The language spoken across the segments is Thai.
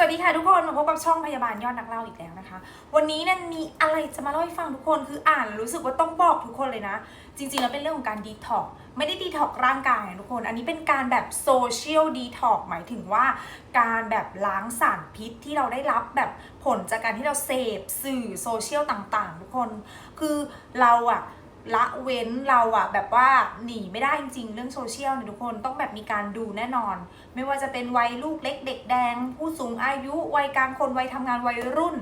สวัสดีค่ะทุกคนมาพบกับช่องพยาบาลยอดนักเล่าอีกแล้วนะคะ วันนี้นี่ยมีอะไรจะมาเล่าให้ฟังทุกคนคืออ่านรู้สึกว่าต้องบอกทุกคนเลยนะ จริงๆแล้วเป็นเรื่องของการดีท็อกไม่ได้ดีท็อกร่างกายนะทุกคน อันนี้เป็นการแบบโซเชียลดีท็อกหมายถึงว่า การแบบล้างสารพิษที่เราได้รับแบบผลจากการที่เราเสพสื่อโซเชียลต่างๆ ทุกคน คือเราอะ ละเว้นเราอะแบบว่าหนีไม่ได้จริง ๆ เรื่องโซเชียลเนี่ยทุกคนต้องแบบมีการดูแน่นอน ไม่ว่าจะเป็นวัยลูกเล็กเด็กแดง ผู้สูงอายุ วัยกลางคนวัยทำงานวัยรุ่น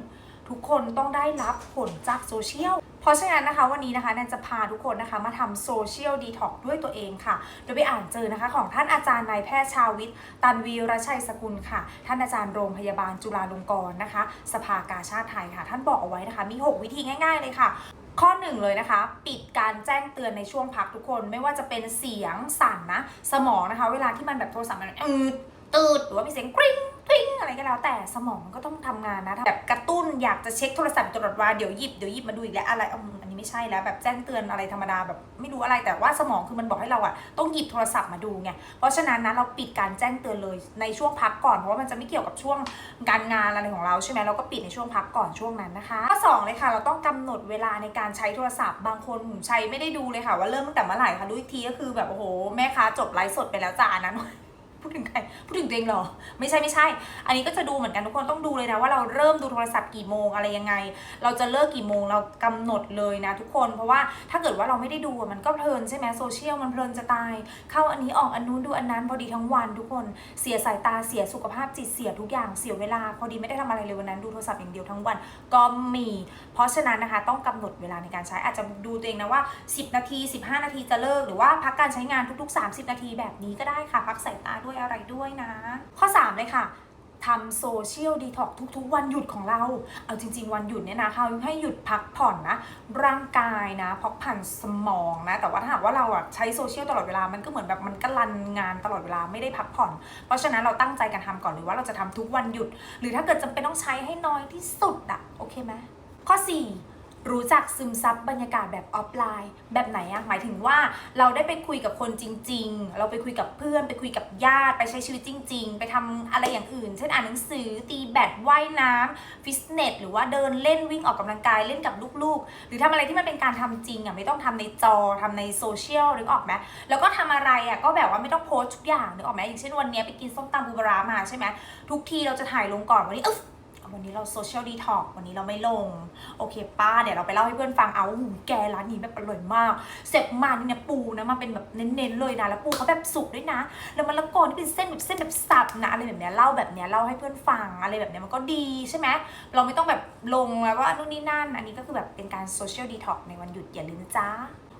ทุกคนต้องได้รับผลจากโซเชียล เพราะฉะนั้นนะคะวันนี้นะคะแนนจะพาทุกคนนะคะมาทำโซเชียลดีท็อกด้วยตัวเองค่ะ โดยไปอ่านเจอนะคะของท่านอาจารย์นายแพทย์ชาวิทย์ตันวีรชัยสกุลค่ะ ท่านอาจารย์โรงพยาบาลจุฬาลงกรณ์นะคะ สภากาชาติไทยค่ะ ท่านบอกเอาไว้นะคะ มี 6 วิธีง่ายๆเลยค่ะข้อหนึ่งเลยนะคะ ปิดการแจ้งเตือนในช่วงพักทุกคนไม่ว่าจะเป็นเสียงสั่นนะ สมองนะคะ เวลาที่มันแบบโทรศัพท์มันอืดตืดหรือว่ามีเสียงกริ๊งกริ๊ง อะไรก็แล้วแต่สมองมันก็ต้องทำงานนะแบบกระตุ้นอยากจะเช็คโทรศัพท์ตลอดเวลาเดี๋ยวหยิบเดี๋ยวหยิบมาดูอีกแล้วอะไรอันนี้ไม่ใช่แล้วแบบแจ้งเตือนอะไรธรรมดาแบบไม่รู้อะไรแต่ว่าสมองคือมันบอกให้เราอะต้องหยิบโทรศัพท์มาดูไงเพราะฉะนั้นนะเราปิดการแจ้งเตือนเลยในช่วงพักก่อนเพราะว่ามันจะไม่เกี่ยวกับช่วงการงานอะไรของเราใช่ไหมเราก็ปิดในช่วงพักก่อนช่วงนั้นนะคะข้อสองเลยค่ะ เราต้องกำหนดเวลาในการใช้โทรศัพท์ บางคนผมใช้ไม่ได้ดูเลยค่ะ ว่าเริ่มตั้งแต่เมื่อไหร่ค่ะรู้อีกทีก็คือแบบโอ้โหแม่ค้าจบไลฟ์สดไปแล้วจ้านนั้น พูดถึงใครพูดถึงตัวเองเหรอ ไม่ใช่ไม่ใช่ อันนี้ก็จะดูเหมือนกันทุกคนต้องดูเลยนะว่าเราเริ่มดูโทรศัพท์กี่โมงอะไรยังไง เราจะเลิกกี่โมงเรากำหนดเลยนะทุกคน เพราะว่าถ้าเกิดว่าเราไม่ได้ดูอะมันก็เพลินใช่ไหมโซเชียลมันเพลินจะตาย เข้าอันนี้ออกอันนู้นดูอันนั้นพอดีทั้งวันทุกคนเสียสายตาเสียสุขภาพจิตเสียทุกอย่างเสียเวลา พอดีไม่ได้ทำอะไรเลยวันนั้นดูโทรศัพท์อย่างเดียวทั้งวันก็มี เพราะฉะนั้นนะคะต้องกำหนดเวลาในการใช้อาจจะดูตัวเองนะว่า 10 นาที 15 นาทีจะเลิกหรือว่าพักการใช้งานทุก ๆ 30 นาทีแบบนี้ก็ได้ค่ะพักสายตาด้วยอะไรด้วยนะ ข้อ 3 เลยค่ะทำโซเชียลดีท็อกทุกๆ วันหยุดของเรา เอาจริง ๆ วันหยุดเนี่ยนะเขาให้หยุดพักผ่อนนะ ร่างกายนะพักผ่อนสมองนะ แต่ว่าถ้าหากว่าเราอะใช้โซเชียลตลอดเวลา มันก็เหมือนแบบมันก็รันงานตลอดเวลาไม่ได้พักผ่อน เพราะฉะนั้นเราตั้งใจกันทำก่อนเลยว่าเราจะทำทุกวันหยุด หรือถ้าเกิดจำเป็นต้องใช้ให้น้อยที่สุดอะโอเคไหมข้อ 4 รู้จักซึมซับบรรยากาศแบบออฟไลน์ แบบไหนอะหมายถึงว่าเราได้ไปคุยกับคนจริง ๆ เราไปคุยกับเพื่อน ไปคุยกับญาติไปใช้ชีวิตจริง ๆ ไปทำอะไรอย่างอื่น เช่นอ่านหนังสือตีแบดว่ายน้ำฟิตเนสหรือว่าเดินเล่นวิ่งออกกำลังกายเล่นกับลูกๆ หรือทำอะไรที่มันเป็นการทำจริงอะไม่ต้องทำในจอทำในโซเชียลนึกอออกไหมแล้วก็ทำอะไรอะก็แบบว่าไม่ต้องโพสทุกอย่างนึกอออกไหมอย่างเช่นวันนี้ไปกินส้มตำบูบารามาใช่ไหมทุกทีเราจะถ่ายลงก่อนวันนี้เออ วันนี้เราโซเชียลดีท็อกวันนี้เราไม่ลง โอเคป้าเดี๋ยวเราไปเล่าให้เพื่อนฟังเอาหูแกร้านนี้แบบอร่อยมาก เสร็จมานี่เนี่ยปูนะมาเป็นแบบเน้นๆเลยนะ แล้วปูเขาแบบสุกด้วยนะ แล้วมันละกอนี่เป็นเส้นแบบเส้นแบบสับนะอะไรแบบเนี้ยเล่าแบบเนี้ยเล่าให้เพื่อนฟังอะไรแบบเนี้ยมันก็ดีใช่ไหมเราไม่ต้องแบบลงแล้วว่านู่นนี่นั่น อันนี้ก็คือแบบเป็นการโซเชียลดีท็อกในวันหยุดอย่าลืมจ้า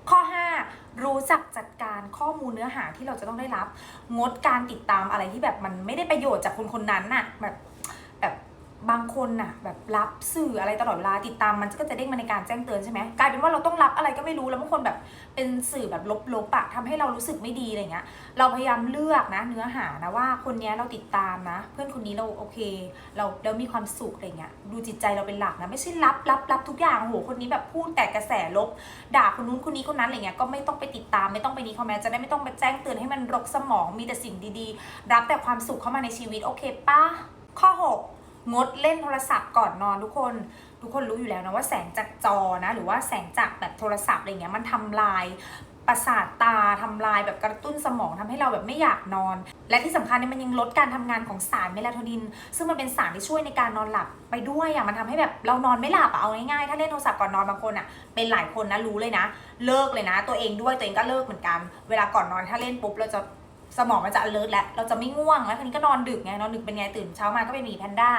ข้อ 5 รู้จักจัดการข้อมูลเนื้อหาที่เราจะต้องได้รับ งดการติดตามอะไรที่แบบมันไม่ได้ประโยชน์จากคนคนนั้นน่ะแบบ บางคนน่ะแบบรับสื่ออะไรตลอดเวลาติดตามมันก็จะเด้งมาในการแจ้งเตือนใช่ไหมกลายเป็นว่าเราต้องรับอะไรก็ไม่รู้แล้วบางคนแบบเป็นสื่อแบบลบๆอะทำให้เรารู้สึกไม่ดีอะไรเงี้ยเราพยายามเลือกนะเนื้อหานะว่าคนนี้เราติดตามนะ เพื่อนคนนี้เราโอเค เราเรามีความสุขอะไรเงี้ยดูจิตใจเราเป็นหลักนะไม่ใช่รับรับรับทุกอย่างโอ้โหคนนี้แบบพูดแต่กระแสลบ ด่าคนนู้นคนนี้คนนั้นอะไรเงี้ยก็ไม่ต้องไปติดตามไม่ต้องไปนี้คอมเมนต์จะได้ไม่ต้องไปแจ้งเตือนให้มันรกสมองมีแต่สิ่งดีๆ รับแต่ความสุขเข้ามาในชีวิตโอเคป้าข้อ 6 งดเล่นโทรศัพท์ก่อนนอนทุกคน ทุกคนรู้อยู่แล้วนะว่าแสงจากจอนะ หรือว่าแสงจากแบบโทรศัพท์อะไรเงี้ยมันทำลายประสาทตาทำลายแบบกระตุ้นสมองทำให้เราแบบไม่อยากนอน และที่สำคัญเนี่ยมันยังลดการทำงานของสารเมลาโทนิน ซึ่งมันเป็นสารที่ช่วยในการนอนหลับไปด้วยอะมันทำให้แบบเรานอนไม่หลับอะเอาง่ายๆถ้าเล่นโทรศัพท์ก่อนนอนบางคนอะเป็นหลายคนนะรู้เลยนะ เลิกเลยนะ ตัวเองด้วยตัวเองก็เลิกเหมือนกัน เวลาก่อนนอนถ้าเล่นปุ๊บเราจะ สมองมันจะ alert แล้วเราจะไม่ง่วงแล้วทีนี้ก็นอนดึกไงนอนดึกเป็นไงตื่นเช้ามาก็เป็นหมีแพนด้า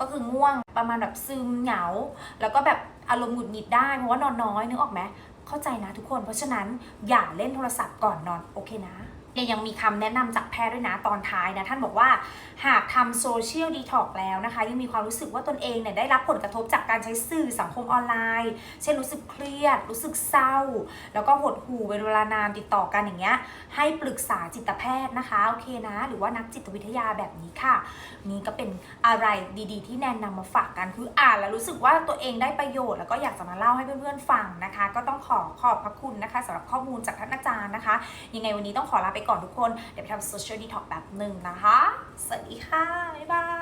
ก็คือง่วงประมาณแบบซึมเหงา แล้วก็แบบอารมณ์หงุดหงิดได้เพราะว่านอนน้อยนึกออกไหมเข้าใจนะทุกคน เพราะฉะนั้นอย่าเล่นโทรศัพท์ก่อนนอนโอเคนะ เนี่ยยังมีคำแนะนำจากแพทย์ด้วยนะตอนท้ายนะ ท่านบอกว่าหากทำโซเชียลดีท็อกแล้วนะคะ ยังมีความรู้สึกว่าตนเองเนี่ยได้รับผลกระทบจากการใช้สื่อสังคมออนไลน์ เช่นรู้สึกเครียด รู้สึกเศร้า แล้วก็หดหู่เป็นเวลานานติดต่อกันอย่างเงี้ยให้ปรึกษาจิตแพทย์นะคะโอเคนะ หรือว่านักจิตวิทยาแบบนี้ค่ะ นี่ก็เป็นอะไรดีๆ ที่แนนนำมาฝากกันคืออ่านแล้วรู้สึกว่าตัวเองได้ประโยชน์ แล้วก็อยากจะมาเล่าให้เพื่อนๆฟังนะคะ ก็ต้องขอขอบพระคุณนะคะสำหรับข้อมูลจากท่านอาจารย์นะคะ ยังไงวันนี้ต้องขอลาไปก่อนทุกคน เดี๋ยวไปทำโซเชียลดีท็อกแบบหนึ่งนะคะ สวัสดีค่ะ บ๊ายบาย